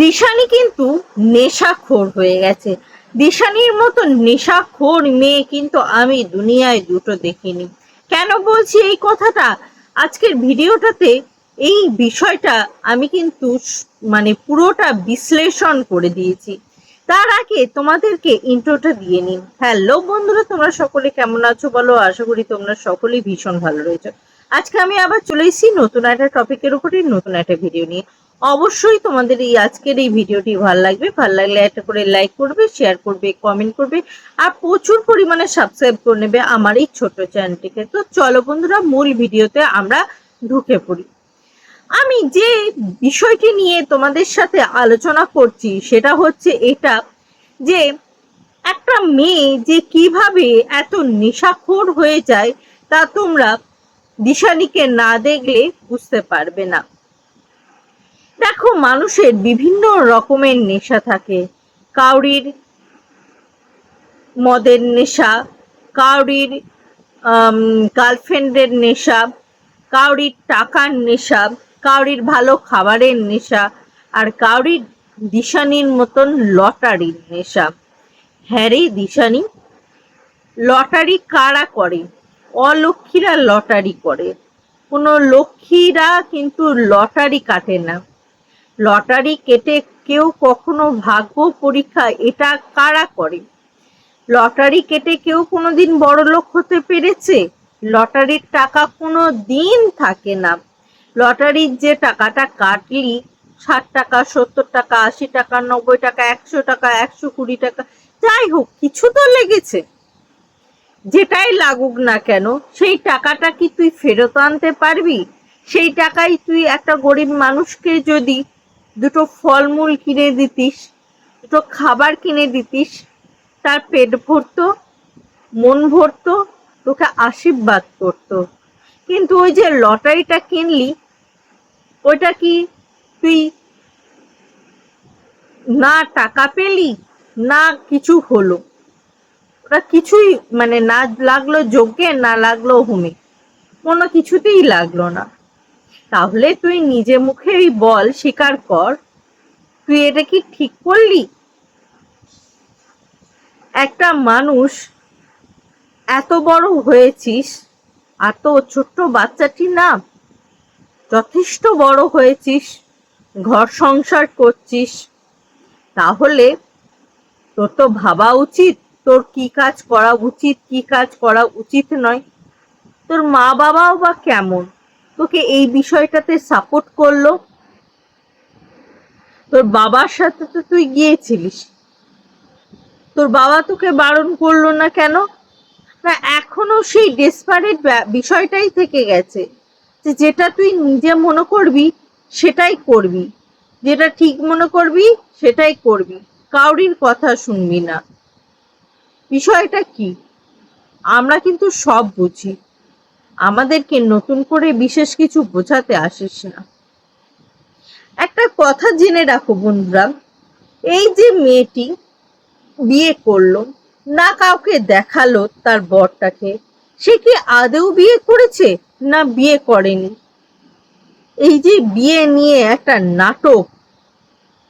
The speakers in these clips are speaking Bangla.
দিশানি কিন্তু নেশাখোর হয়ে গেছে। দিশানির মতো নেশাখোর মেয়ে কিন্তু আমি দুনিয়ায় দুটো দেখিনি। কেন বলছি এই কথাটা? আজকের ভিডিওটাতে এই বিষয়টা আমি কিন্তু মানে পুরোটা বিশ্লেষণ করে দিয়েছি। তার আগে তোমাদেরকে ইন্ট্রোটা দিয়ে নিন হ্যালো বন্ধুরা, তোমরা সকলে কেমন আছো বলো? আশা করি তোমরা সকলেই ভীষণ ভালো রয়েছো। আজকে আমি আবার চলে এসেছি নতুন একটা টপিকের উপরে নতুন একটা ভিডিও নিয়ে। অবশ্যই তোমাদের এই আজকের এই ভিডিওটি ভালো লাগবে। ভালো লাগলে একটা করে লাইক করবে শেয়ার করবে কমেন্ট করবে, আর প্রচুর পরিমাণে সাবস্ক্রাইব করে নেবে আমার এই ছোট চ্যানেলটিকে। তো চলো বন্ধুরা, মূল ভিডিওতে আমরা ঢুকে পড়ি। আমি যে বিষয়টি নিয়ে তোমাদের সাথে আলোচনা করছি, সেটা হচ্ছে এটা যে একটা মেয়ে যে কীভাবে এত নেশাখোর হয়ে যায় তা তোমরা দিশানিকে না দেখলে বুঝতে পারবে না। দেখো, মানুষের বিভিন্ন রকমের নেশা থাকে। কাউরির মদের নেশা, কাউরির গার্লফ্রেন্ডের নেশা, কাউরির টাকার নেশা, কাউরির ভালো খাবারের নেশা, আর কাউরির দিশানির মতন লটারির নেশা। হ্যাঁ রে দিশানি, লটারি কারা করে? অলক্ষীরা লটারি করে। কোনো লক্ষ্মীরা কিন্তু লটারি কাটে না। লটারি কেটে কেউ কখনো ভাগ্য পরীক্ষা এটা কারা করে? লটারি কেটে কেউ কোনোদিন বড় লোক হতে পেরেছে? লটারির টাকা কোনো দিন থাকে না। লটারির যে টাকাটা কাটলি, ষাট টাকা, সত্তর টাকা, আশি টাকা, নব্বই টাকা, একশো টাকা, একশো কুড়ি টাকা, যাই হোক, কিছু তো লেগেছে। যেটাই লাগুক না কেন, সেই টাকাটা কি তুই ফেরত আনতে পারবি? সেই টাকায় তুই একটা গরিব মানুষকে যদি দুটো ফলমূল কিনে দিতিস, দুটো খাবার কিনে দিতিস, তার পেট ভরতো, মন ভরতো, তোকে আশীর্বাদ করতো। কিন্তু ওই যে লটারিটা কিনলি, ওইটা কি তুই না টাকা পেলি, না কিছু হলো? ওটা কিছুই মানে না লাগল যজ্ঞে, না লাগল হোমে। কোনো কিছুতেই লাগল না। তাহলে তুই নিজে মুখেই বল, স্বীকার কর। তুই এটা কি ঠিক করলি? একটা মানুষ এত বড় হয়েছিস, আর তো ছোট্ট বাচ্চাটি না যথেষ্ট বড় হয়েছিস, ঘর সংসার করছিস। তাহলে তোর তো ভাবা উচিত, তোর কি কাজ করা উচিত, কি কাজ করা উচিত নয়। তোর মা বাবাও বা কেমন? তোকে এই বিষয়টাতে সাপোর্ট করল। তোর বাবার সাথে তো তুই গিয়েছিলিস। তোর বাবা তোকে বারণ করল না কেন? না, এখনও সেই ডেসপারেট বিষয়টাই থেকে গেছে যে যেটা তুই নিজে মনে করবি, সেটাই করবি। যেটা ঠিক মনে করবি, সেটাই করবি। কাউরির কথা শুনবি না। বিষয়টা কি? আমরা কিন্তু সব বুঝি। আমাদেরকে নতুন করে বিশেষ কিছু বোঝাতে আসিস না। একটা কথা জেনে রাখো বন্ধুরা, এই যে মেয়েটি বিয়ে করল, না কাউকে দেখাল তার বরটাকে, সে কি আদেও বিয়ে করেছে না বিয়ে করেনি? এই যে বিয়ে নিয়ে একটা নাটক,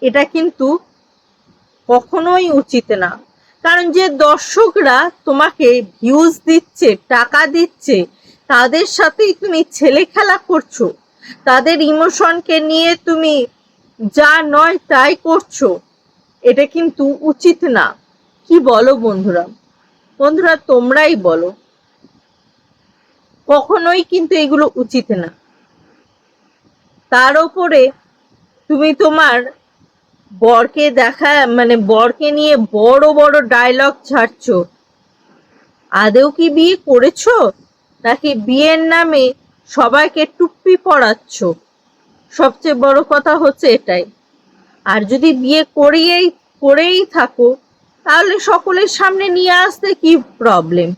এটা কিন্তু কখনোই উচিত না। কারণ যে দর্শকরা তোমাকে ভিউজ দিচ্ছে, টাকা দিচ্ছে তাদের সাথেই তুমি ছেলে খেলা করছ। তাদের ইমোশনকে নিয়ে তুমি যা নয় তাই করছ। এটা কিন্তু উচিত না। কি বলো বন্ধুরা? বন্ধুরা, তোমরাই বলো। কখনোই কিন্তু এগুলো উচিত না। তার ওপরে তুমি তোমার বরকে দেখা মানে বরকে নিয়ে বড় বড় ডায়লগ ছাড়ছো। আদেও কি বিয়ে করেছ? নাকি বিয়ের নামে সবাইকে টুপি পড়াচ্ছ সবচেয়ে বড় কথা হচ্ছে এটাই। আর যদি বিয়ে করিয়েই, করেই থাকো, তাহলে সকলের সামনে নিয়ে আসতে কি প্রবলেম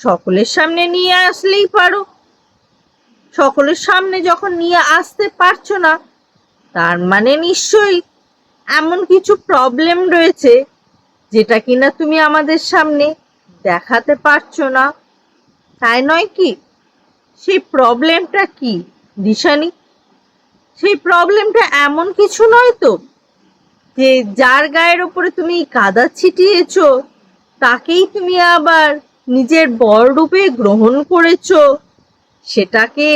সকলের সামনে নিয়ে আসলেই পারো। সকলের সামনে যখন নিয়ে আসতে পারছ না, তার মানে নিশ্চয়ই এমন কিছু প্রবলেম রয়েছে, যেটা কিনা তুমি আমাদের সামনে দেখাতে পারছ না। তাই নয় কি? সেই প্রবলেমটা কি? দিশানি? সেই প্রবলেমটা এমন কিছু নয় তো, যে যার গায়ের ওপরে তুমি কাদা ছিটিয়েছো, তাকেই তুমি আবার নিজের বর রূপে গ্রহণ করেছ। সেটাকে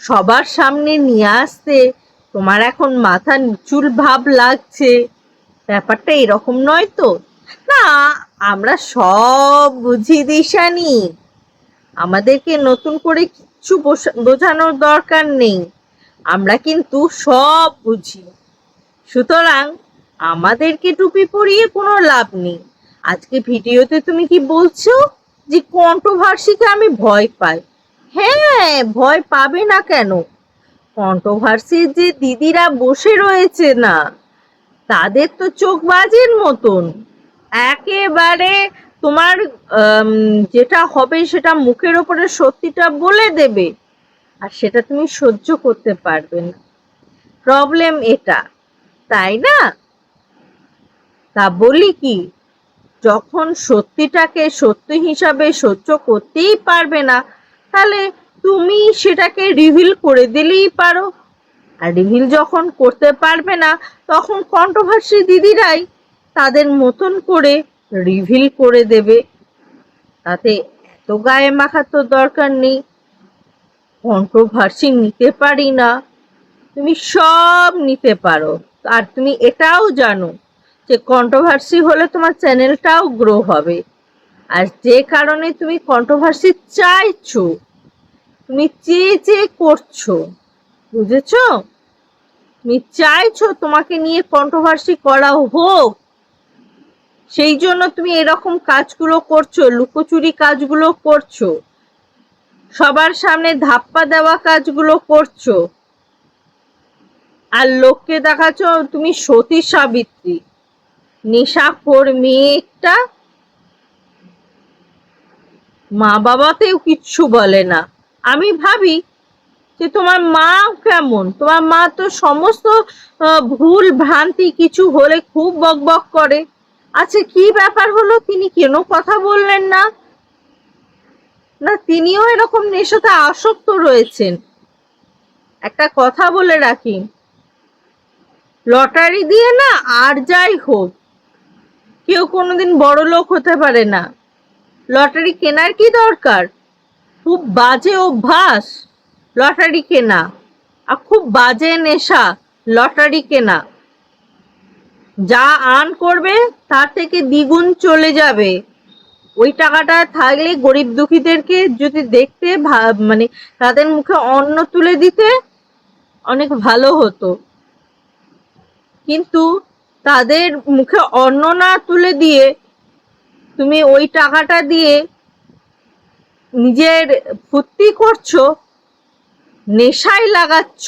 সবার সামনে নিয়ে আসতে তোমার এখন মাথা নিচুল ভাব লাগছে। ব্যাপারটা এরকম নয় তো? না, আমরা সব বুঝি দিশানি। আমাদেরকে নতুন করে কিচ্ছু বোঝা- বোঝানোর দরকার নেই। আমরা কিন্তু সব বুঝি। সুতরাং আমাদেরকে টুপি পরিয়ে কোনো লাভ নেই। আজকে ভিডিওতে তুমি কি বলছো যে কন্ট্রোভার্সিকে আমি ভয় পাই? হ্যাঁ ভয় পাবে না কেন? কন্ট্রোভার্সির যে দিদিরা বসে রয়েছে না, তাদের তো চোখ বাজের মতন। একেবারে তোমার যেটা হবে সেটা মুখের ওপরে সত্যিটা বলে দেবে। আর সেটা তুমি সহ্য করতে পারবে না। প্রবলেম এটা, তাই না? তা বলি কি, যখন সত্যিটাকে সত্যি হিসাবে সহ্য করতেই পারবে না, তাহলে তুমি সেটাকে রিভিল করে দিলেই পারো। আর রিভিল যখন করতে পারবে না, তখন কন্ট্রোভার্সি দিদিরাই তাদের মতন করে রিভিল করে দেবে। তাতে এত গায়ে মাখার তো দরকার নেই। কন্ট্রোভার্সি নিতে পারি না। তুমি সব নিতে পারো। আর তুমি এটাও জানো যে কন্ট্রোভার্সি হলে তোমার চ্যানেলটাও গ্রো হবে। আর যে কারণে তুমি কন্ট্রোভার্সি চাইছো, তুমি চেয়ে চেয়ে করছ, বুঝেছ? তুমি চাইছো তোমাকে নিয়ে কন্ট্রোভার্সি করা হোক। সেই জন্য তুমি এরকম কাজগুলো করছ, লুকোচুরি কাজগুলো করছ, সবার সামনে ধাপ্পা দেওয়া কাজগুলো করছ। আর লোককে দেখাচ্ছ, তুমি সতী সাবিত্রী নেশাখোর মেয়ে একটা। মা বাবাতেও কিচ্ছু বলে না। আমি ভাবি যে তোমার মা কেমন? তোমার মা তো সমস্ত ভুল ভ্রান্তি কিছু হলে খুব বকবক করে। আচ্ছা কি ব্যাপার হলো? তিনি কেন কথা বললেন না? না, তিনিও এরকম নেশাতে আসক্ত রয়েছেন। একটা কথা বলে রাখি। লটারি দিয়ে না আর যাই হোক, কেউ কোনোদিন বড় লোক হতে পারে না। লটারি কেনার কি দরকার? খুব বাজে অভ্যাস, লটারি কেনা। আর খুব বাজে নেশা, লটারি কেনা। যা আর্ন করবে, তার থেকে দ্বিগুণ চলে যাবে। ওই টাকাটা থাকলে গরিব দুঃখীদেরকে যদি দেখতে মানে তাদের মুখে অন্ন তুলে দিতে অনেক ভালো হতো। কিন্তু তাদের মুখে অন্ন না তুলে দিয়ে তুমি ওই টাকাটা দিয়ে নিজের ফুর্তি করছ, নেশায় লাগাচ্ছ,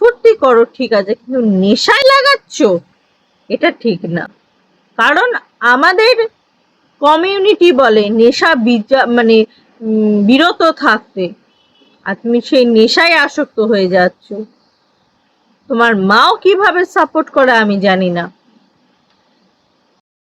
ফুর্তি করো, ঠিক আছে, কিন্তু নেশায় লাগাচ্ছ এটা ঠিক না। কারণ আমাদের কমিউনিটি বলে নেশা বিজা মানে বিরত থাকতে। আর তুমি সেই নেশায় আসক্ত হয়ে যাচ্ছ। তোমার মাও কীভাবে সাপোর্ট করে আমি জানি না।